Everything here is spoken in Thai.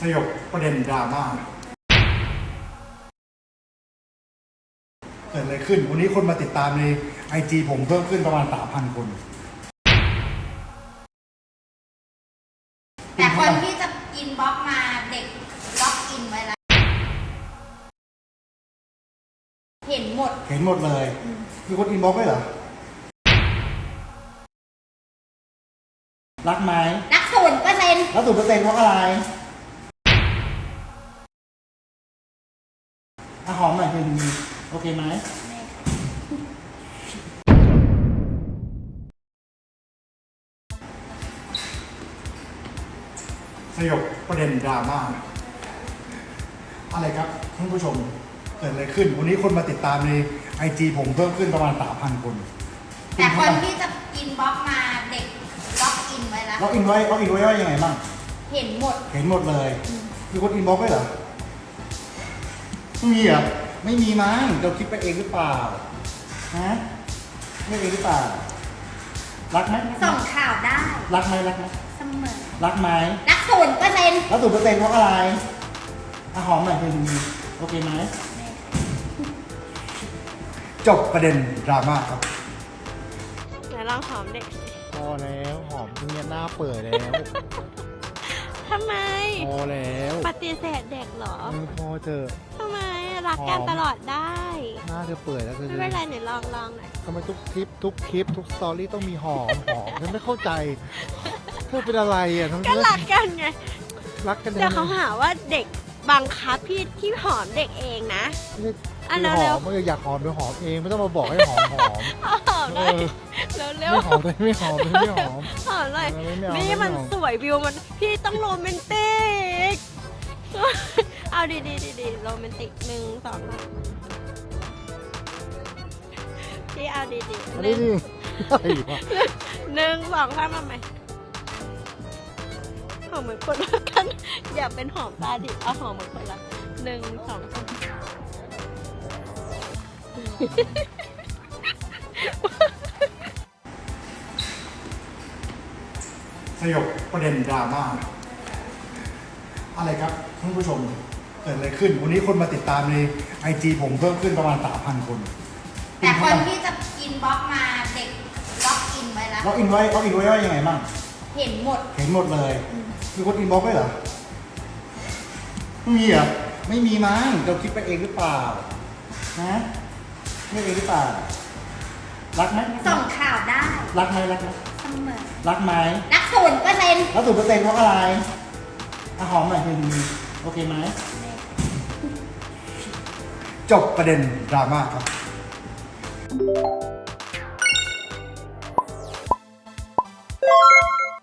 สยบประเด็นดราม่าเกิดอะไรขึ้น วันนี้คนมาติดตามในไอจีผมเพิ่มขึ้นประมาณสามพันคน แต่คนที่จะอินบ็อกซ์มาเด็กล็อกอินไว้แล้วเห็นหมด เห็นหมดเลย มีคนอินบ็อกซ์ไหมเหรอ รักไหมนักศูนย์เปอร์เซ็นต์แล้วสูตรเปอร์เซ็นต์เพราะอะไร อาหอมหน่อยคือโอเคไหมสยบประเด็นดราม่าอะไรครับท่านผู้ชมเกิดอะไรขึ้น วันนี้คนมาติดตามในไอจีผมเพิ่มขึ้นประมาณสามพันคนแต่คนที่จะอินบ็อกซ์มาเด็กล็อกอินไว้แล้วล็อกอินไว้ล็อกอินไว้ว่ายังไงบ้าง เห็นหมด เห็นหมดเลยมีคนอินบ็อกซ์ไหมเหรอไม่มีเหรอไม่มีมั้งเราคิดไปเองหรือเปล่าฮะไม่เองหรือเปล่า รักไหมส่งข่าวได้ รักไหมรักไหมเสมอ รักไหมนักศูนย์เปอร์เซ็นต์แล้วสูตรเปอร์เซ็นต์เพราะอะไรอาหอมหน่อยคือโอเคไหมจบประเด็นดราม่าครับไหนลองหอมเด็กสิพอแล้วหอมตรงเนี้ยหน้าเปิดแล้ว ทำไม พอแล้วปฏิเสธเด็กเหรอเออพอเถอะทำไมรักกันหอมตลอดได้ หน้าเธอเปิดแล้วเธอไม่เป็นไรไหนลองลองหน่อยทำไมทุกคลิปทุกคลิปทุกสตอรี่ต้องมีหอมหอมฉันไม่เข้าใจ เธอเป็นอะไรอะทั้งก็รักกันไงรักกันเดี๋ยวเขาหาว่าเด็กบังคับพี่ที่หอมเด็กเองนะ ไม่อะใช่เร็หวอมไม่อยากหอมเดี๋ยวหอมเองไม่ต้องมาบอกให้หอมหอมหอมหน่อยเออเร็วไม่หอมเลยไม่หอมเลยไม่หอม ๆหอมหน่อยไม่ไม่เอานี่ไม่มันเอา สวยวิวมันพี่ต้องโรแมนติก เอาดีดีดีดีโรแมนติกหนึ่งสองสามพี่เอาดีดีอันนี้นี่อะไรวะหนึ่งสองสามมาไหมหอมเหมือนคนรักกัน อย่าเป็นหอมตาดิบเอาหอมเหมือนคนรักหนึ่งสองสามสยบประเด็นดราม่า อะไรครับท่านผู้ชมเกิดอะไรขึ้น วันนี้คนมาติดตามในไอจีผมเพิ่มขึ้นประมาณสามพันคนแต่คนที่จะอินบ็อกซ์มาเด็กล็อกอินไว้แล้ว ล็อกอินไว้ล็อกอินไว้ว่ายังไงบ้าง เห็นหมด เห็นหมดเลยมีคนอินบ็อกซ์ไหมเหรอไม่มีเหรอไม่มีมั้งเราคิดไปเองหรือเปล่าฮะไม่เองหรือเปล่า รักไหมส่งข่าวได้รักไหมรักไหมเสมอรักไหมนักศูนย์เปอร์เซ็นต์แล้วสูตรเปอร์เซ็นต์เพราะอะไร อะหอมหน่อยคือโอเคไหมจบประเด็นดราม่าครับ